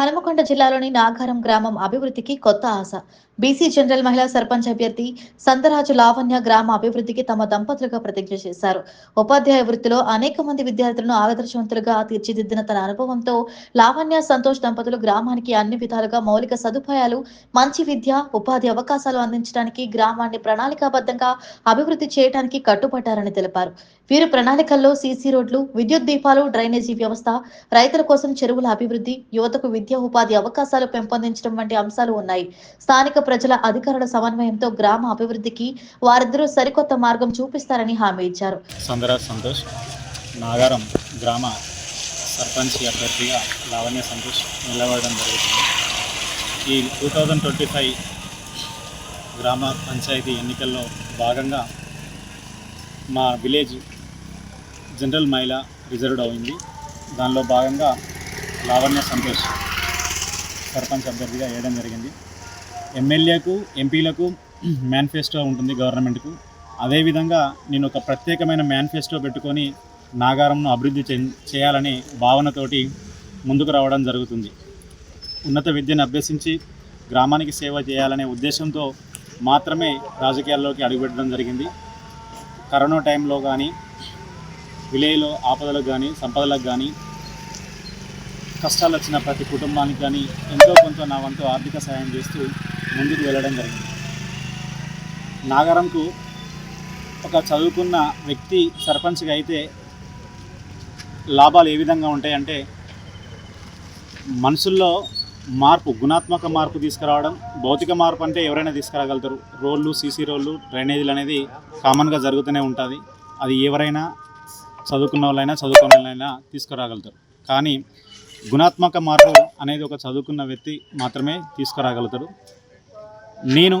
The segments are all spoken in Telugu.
హనుమకొండ జిల్లాలోని నాగారం గ్రామం అభివృద్ధికి కొత్త ఆశ. బీసీ జనరల్ మహిళా సర్పంచ్ అభ్యర్థి సందరాజు లావణ్య గ్రామ అభివృద్ధికి తమ దంపతులుగా ప్రతిజ్ఞ చేశారు. ఉపాధ్యాయ వృత్తిలో అనేక మంది విద్యార్థులను ఆదర్శవంతులుగా తీర్చిదిద్దిన తన అనుభవంతో లావణ్య సంతోష్ దంపతులు గ్రామానికి అన్ని విధాలుగా మౌలిక సదుపాయాలు మంచి విద్య ఉపాధి అవకాశాలు అందించడానికి గ్రామాన్ని ప్రణాళికాబద్ధంగా అభివృద్ధి చేయడానికి కట్టుబడ్డారని తెలిపారు. వీరు ప్రణాళికల్లో సీసీ రోడ్లు విద్యుత్ దీపాలు డ్రైనేజీ వ్యవస్థ రైతుల కోసం చెరువుల అభివృద్ధి యువతకు విద్య ఉపాధి అవకాశాలు పెంపొందించడం వంటి అంశాలు ఉన్నాయి. స్థానిక ప్రజల అధికారుల సమన్వయంతో గ్రామ అభివృద్ధికి వారిద్దరూ సరికొత్త మార్గం చూపిస్తారని హామీ ఇచ్చారు. సందరాజ్ సంతోష్ నాగారం గ్రామ సర్పంచ్ అభ్యర్థిగా లావణ్య సంతోష్ నిలబడడం జరుగుతుంది. ఈ టూ థౌజండ్ ట్వంటీ ఫైవ్ గ్రామ పంచాయతీ ఎన్నికల్లో భాగంగా మా విలేజ్ జనరల్ మహిళ రిజర్వ్డ్ అయింది. దానిలో భాగంగా లావణ్య సంతోష్ సర్పంచ్ అభ్యర్థిగా వేయడం జరిగింది. ఎమ్మెల్యేకు ఎంపీలకు మేనిఫెస్టో ఉంటుంది గవర్నమెంట్కు. అదేవిధంగా నేను ఒక ప్రత్యేకమైన మేనిఫెస్టో పెట్టుకొని నాగారంను అభివృద్ధి చే- చేయాలనే భావనతోటి ముందుకు రావడం జరుగుతుంది. ఉన్నత విద్యను అభ్యసించి గ్రామానికి సేవ చేయాలనే ఉద్దేశంతో మాత్రమే రాజకీయాల్లోకి అడుగుపెట్టడం జరిగింది. కరోనా టైంలో కానీ విలేలో ఆపదలకు కానీ సంపదలకు కానీ కష్టాలు వచ్చిన ప్రతి కుటుంబానికి కానీ ఎంతో కొంత నా వంతు ఆర్థిక సహాయం చేస్తూ ముందుకు వెళ్ళడం జరిగింది. నాగరంకు ఒక చదువుకున్న వ్యక్తి సర్పంచ్గా అయితే లాభాలు ఏ విధంగా ఉంటాయంటే మనుషుల్లో మార్పు గుణాత్మక మార్పు తీసుకురావడం భౌతిక మార్పు అంటే ఎవరైనా తీసుకురాగలుగుతారు. రోడ్లు సీసీ రోడ్లు డ్రైనేజీలు అనేది కామన్గా జరుగుతూనే ఉంటుంది. అది ఎవరైనా చదువుకున్న వాళ్ళైనా చదువుకున్న వాళ్ళైనా తీసుకురాగలుగుతారు. కానీ గుణాత్మక మార్పు అనేది ఒక చదువుకున్న వ్యక్తి మాత్రమే తీసుకురాగలుగుతాడు. నేను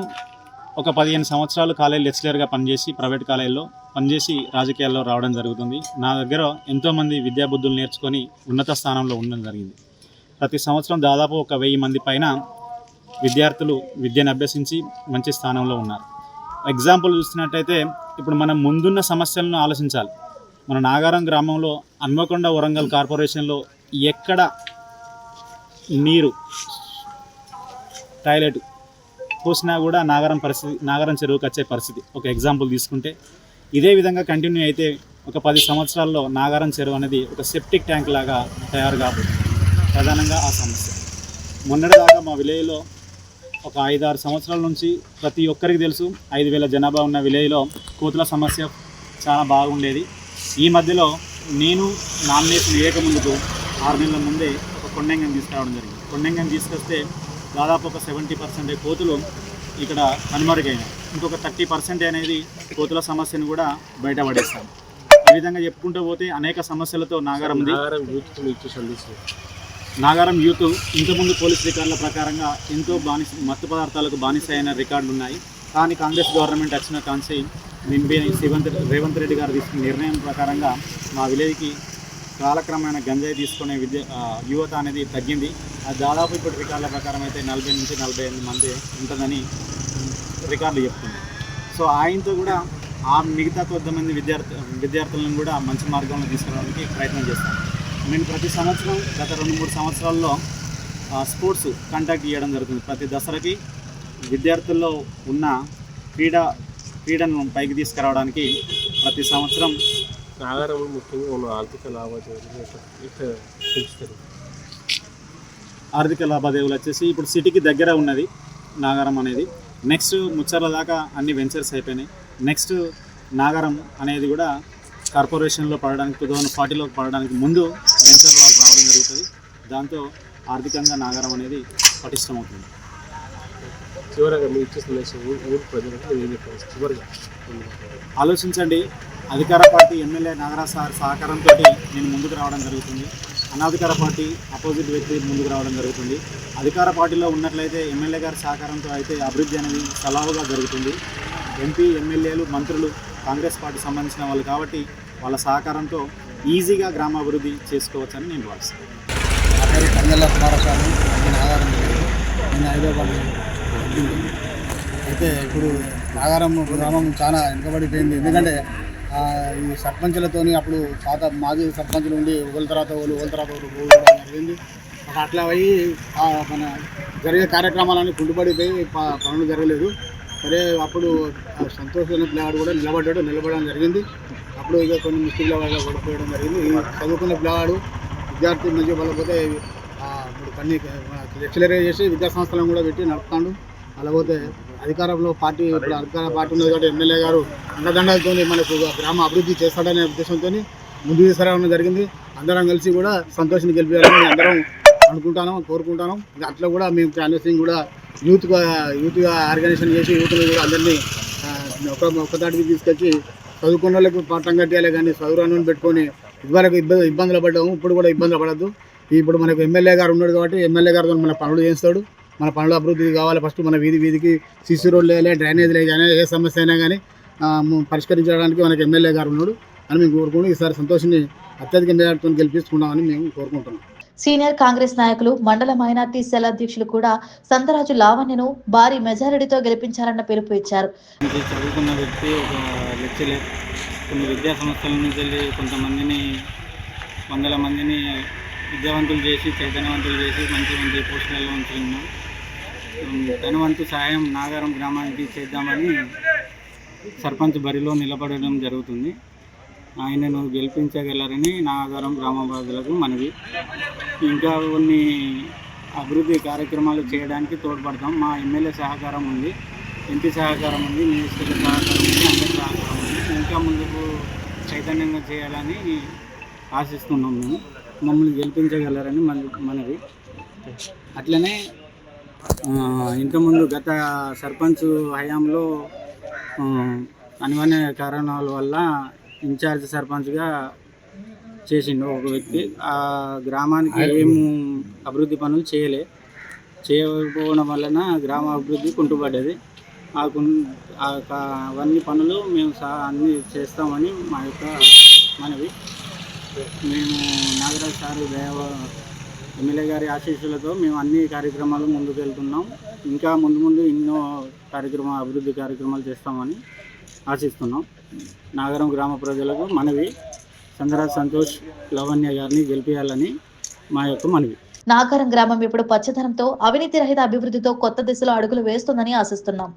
ఒక పదిహేను సంవత్సరాలు కాలేజ్ లెక్చరర్గా పనిచేసి ప్రైవేట్ కాలేజీలో పనిచేసి రాజకీయాల్లో రావడం జరుగుతుంది. నా దగ్గర ఎంతోమంది విద్యాబుద్ధులు నేర్చుకొని ఉన్నత స్థానంలో ఉండడం జరిగింది. ప్రతి సంవత్సరం దాదాపు ఒక వెయ్యి మంది పైన విద్యార్థులు విద్యను అభ్యసించి మంచి స్థానంలో ఉన్నారు. ఎగ్జాంపుల్ చూసినట్టయితే ఇప్పుడు మనం ముందున్న సమస్యలను ఆలోచించాలి. మన నాగారం గ్రామంలో హన్మకొండ వరంగల్ కార్పొరేషన్లో ఎక్కడ నీరు టాయిలెట్ పోసినా కూడా నాగరం పరిస్థితి నాగరం చెరువుకి వచ్చే పరిస్థితి. ఒక ఎగ్జాంపుల్ తీసుకుంటే ఇదే విధంగా కంటిన్యూ అయితే ఒక పది సంవత్సరాల్లో నాగారం చెరువు అనేది ఒక సెప్టిక్ ట్యాంక్ లాగా తయారు కాబోతుంది ప్రధానంగా ఆ సమస్య. మొన్నటిదాకా మా విలేజ్లో ఒక ఐదు ఆరు సంవత్సరాల నుంచి ప్రతి ఒక్కరికి తెలుసు ఐదు వేల జనాభా ఉన్న విలేజ్లో కోతుల సమస్య చాలా బాగుండేది. ఈ మధ్యలో నేను నామినేషన్ వేయకముందుకు ఆరు నెలల ముందే ఒక కొండంగం తీసుకురావడం జరిగింది. కొండంగం తీసుకొస్తే దాదాపు ఒక సెవెంటీ పర్సెంట్ కోతులు ఇక్కడ కనుమరుగైనాయి. ఇంకొక థర్టీ పర్సెంట్ అనేది కోతుల సమస్యను కూడా బయటపడేస్తాం ఈ విధంగా చెప్పుకుంటూ పోతే అనేక సమస్యలతో నాగారం ఉంది. నాగారం యూత్ ఇంతకుముందు పోలీస్ రికార్డుల ప్రకారంగా ఎంతో బానిస మత్తు పదార్థాలకు బానిస అయిన రికార్డులు ఉన్నాయి. కానీ కాంగ్రెస్ గవర్నమెంట్ వచ్చిన కాన్సి నింబి రేవంత్ రేవంత్ రెడ్డి గారు తీసుకున్న నిర్ణయం ప్రకారంగా మా విలేజ్కి కాలక్రమేణా గంజాయి తీసుకునే విద్య యువత అనేది తగ్గింది. అది దాదాపు ఇప్పుడు రికార్డుల ప్రకారం అయితే నలభై నుంచి నలభై ఎనిమిది మంది ఉంటుందని రికార్డులు చెప్తుంది సో ఆయనతో కూడా ఆ మిగతా కొద్దిమంది విద్యార్థి విద్యార్థులను కూడా మంచి మార్గంలో తీసుకురావడానికి ప్రయత్నం చేస్తాను నేను ప్రతి సంవత్సరం గత రెండు మూడు సంవత్సరాల్లో స్పోర్ట్స్ కండక్ట్ చేయడం జరుగుతుంది. ప్రతి దసరాకి విద్యార్థుల్లో ఉన్న క్రీడా క్రీడను పైకి తీసుకురావడానికి ప్రతి సంవత్సరం నాగారం ముఖ్యంగా ఉన్న ఆర్థిక లావాదేవీలు పెంచుతారు ఆర్థిక లావాదేవీలు వచ్చేసి ఇప్పుడు సిటీకి దగ్గర ఉన్నది నాగారం అనేది. నెక్స్ట్ ముచ్చర్ల దాకా అన్ని వెంచర్స్ అయిపోయినాయి. నెక్స్ట్ నాగారం అనేది కూడా కార్పొరేషన్లో పడడానికి టూ థౌజండ్ ఫార్టీలో పడడానికి ముందు వెంచర్లో రావడం జరుగుతుంది. దాంతో ఆర్థికంగా నాగారం అనేది పటిష్టమవుతుంది. చివరగా మీరు ఇచ్చే సందేశం ఊరు ప్రజలకు ఆలోచించండి. అధికార పార్టీ ఎమ్మెల్యే నాగరాజ్ సార్ సహకారంతో నేను ముందుకు రావడం జరుగుతుంది. అనాధికార పార్టీ అపోజిట్ వ్యక్తి ముందుకు రావడం జరుగుతుంది. అధికార పార్టీలో ఉన్నట్లయితే ఎమ్మెల్యే గారి సహకారంతో అయితే అభివృద్ధి అనేది సలావుగా జరుగుతుంది. ఎంపీ ఎమ్మెల్యేలు మంత్రులు కాంగ్రెస్ పార్టీ సంబంధించిన వాళ్ళు కాబట్టి వాళ్ళ సహకారంతో ఈజీగా గ్రామాభివృద్ధి చేసుకోవచ్చని నేను భావిస్తాను నా పేరు కందెల్ల కుమారస్వామి నేను నేను హైదరాబాద్ అయితే ఇప్పుడు నాగారం గ్రామం చాలా వెనుకబడిపోయింది. ఎందుకంటే ఈ సర్పంచులతోని అప్పుడు పాత మాజీ సర్పంచులు ఉండి ఒకరి తర్వాత ఒకరు ఒకరి తర్వాత ఒకరు పోవడం జరిగింది. అట్లా అయ్యి మన జరిగే కార్యక్రమాలన్నీ కుంటుపడిపోయి పనులు జరగలేదు. సరే అప్పుడు సంతోషమైన సంతోష్ అనే పిల్లవాడు కూడా నిలబడ్డాడు నిలబడడం జరిగింది. అప్పుడు ఇక కొన్ని మిస్టేక్ల వల్ల పడిపోయడం జరిగింది. ఈ చదువుకున్న పిల్లవాడు విద్యార్థి మంచిగా పడకపోతే ఇప్పుడు కన్నీ లెక్చరర్ చేసి విద్యా సంస్థలను కూడా పెట్టి నడుపుతాడు. అలాపోతే అధికారంలో పార్టీ ఇప్పుడు అధికార పార్టీ ఉన్నది కాబట్టి ఎమ్మెల్యే గారు అండదండలతో మనకు గ్రామ అభివృద్ధి చేస్తాడనే ఉద్దేశంతో ముందు తీసుకురావడం జరిగింది. అందరం కలిసి కూడా సంతోషాన్ని గెలిపించాలని అందరం అనుకుంటాను కోరుకుంటాను ఇంకా అట్లా కూడా మేము క్యాన్వసింగ్ కూడా యూత్ యూత్గా ఆర్గనైజేషన్ చేసి యూత్ని కూడా అందరినీ ఒక ఒక్కదాటికి తీసుకొచ్చి చదువుకున్న వాళ్ళకి పట్టం కట్టేయాలి కానీ చదువురాను పెట్టుకొని ఇదివరకు ఇబ్బంది ఇబ్బందులు పడ్డాము. ఇప్పుడు కూడా ఇబ్బందులు పడద్దు. ఇప్పుడు మనకు ఎమ్మెల్యే గారు ఉన్నాడు కాబట్టి ఎమ్మెల్యే గారితో మన పనులు చేస్తాడు. మన పనుల అభివృద్ధి కావాలి. ఫస్ట్ మన వీధి వీధికి సిసి రోడ్లు వేయాలి డ్రైనేజ్ కానీ ఏ సమస్య అయినా కానీ పరిష్కరించడానికి మనకి ఎమ్మెల్యే గారు ఉన్నాడు. అని మేము కోరుకుంటూ ఈసారి సంతోషాన్ని అత్యధిక మేరతో గెలిపిస్తున్నామని మేము కోరుకుంటున్నాం. సీనియర్ కాంగ్రెస్ నాయకులు మండల మైనార్టీ సెల్ అధ్యక్షులు కూడా సంతరాజు లావణ్యను భారీ మెజారిటీతో గెలిపించారన్న పిలుపు ఇచ్చారు. చదువుకున్న వ్యక్తి ఒక లెక్చరర్ కొన్ని విద్యా సంస్థల నుంచి వెళ్ళి కొంతమందిని వందల మందిని విద్యావంతులు చేసి చైతన్యవంతులు చేసి మంచి మంచి పోస్టులలో ఉంచుకున్నాం. ధనవంతు సహాయం నాగారం గ్రామానికి చేద్దామని సర్పంచ్ బరిలో నిలబడడం జరుగుతుంది. ఆయనను గెలిపించగలరని నాగారం గ్రామ మనవి. ఇంకా కొన్ని అభివృద్ధి కార్యక్రమాలు చేయడానికి తోడ్పడతాం. మా ఎమ్మెల్యే సహకారం ఉంది. ఎంపీ సహకారం ఉంది. మినిస్టర్ సహకారం ఉంది. అందరి సహకారం ఉంది. ఇంకా ముందుకు చైతన్యంగా చేయాలని ఆశిస్తున్నాం మేము. మమ్మల్ని గెలిపించగలరని మన మనవి. అట్లనే ఇంతకుముందు గత సర్పంచ్ హయాంలో అనివార్య కారణాల వల్ల ఇన్ఛార్జ్ సర్పంచ్గా చేసిండు ఒక వ్యక్తి. ఆ గ్రామానికి ఏం అభివృద్ధి పనులు చేయలే. చేయకపోవడం వలన గ్రామ అభివృద్ధి కుంటుపడ్డది. ఆ అవన్నీ పనులు మేము సహా అన్నీ చేస్తామని మా యొక్క మనవి. మేము నాగరాజ్ సారు దేవ ఎమ్మెల్యే గారి ఆశీస్సులతో మేము అన్ని కార్యక్రమాలు ముందుకు వెళ్తున్నాం ఇంకా ముందు ముందు ఎన్నో కార్యక్రమ అభివృద్ధి కార్యక్రమాలు చేస్తామని ఆశిస్తున్నాం. నాగరం గ్రామ ప్రజలకు మనవి. చంద్రరాజ్ సంతోష్ లవణ్య గారిని గెలిపించాలని మా యొక్క మనవి. నాగరం గ్రామం ఇప్పుడు పచ్చదనంతో అవినీతి రహిత అభివృద్ధితో కొత్త దిశలో అడుగులు వేస్తుందని ఆశిస్తున్నాం.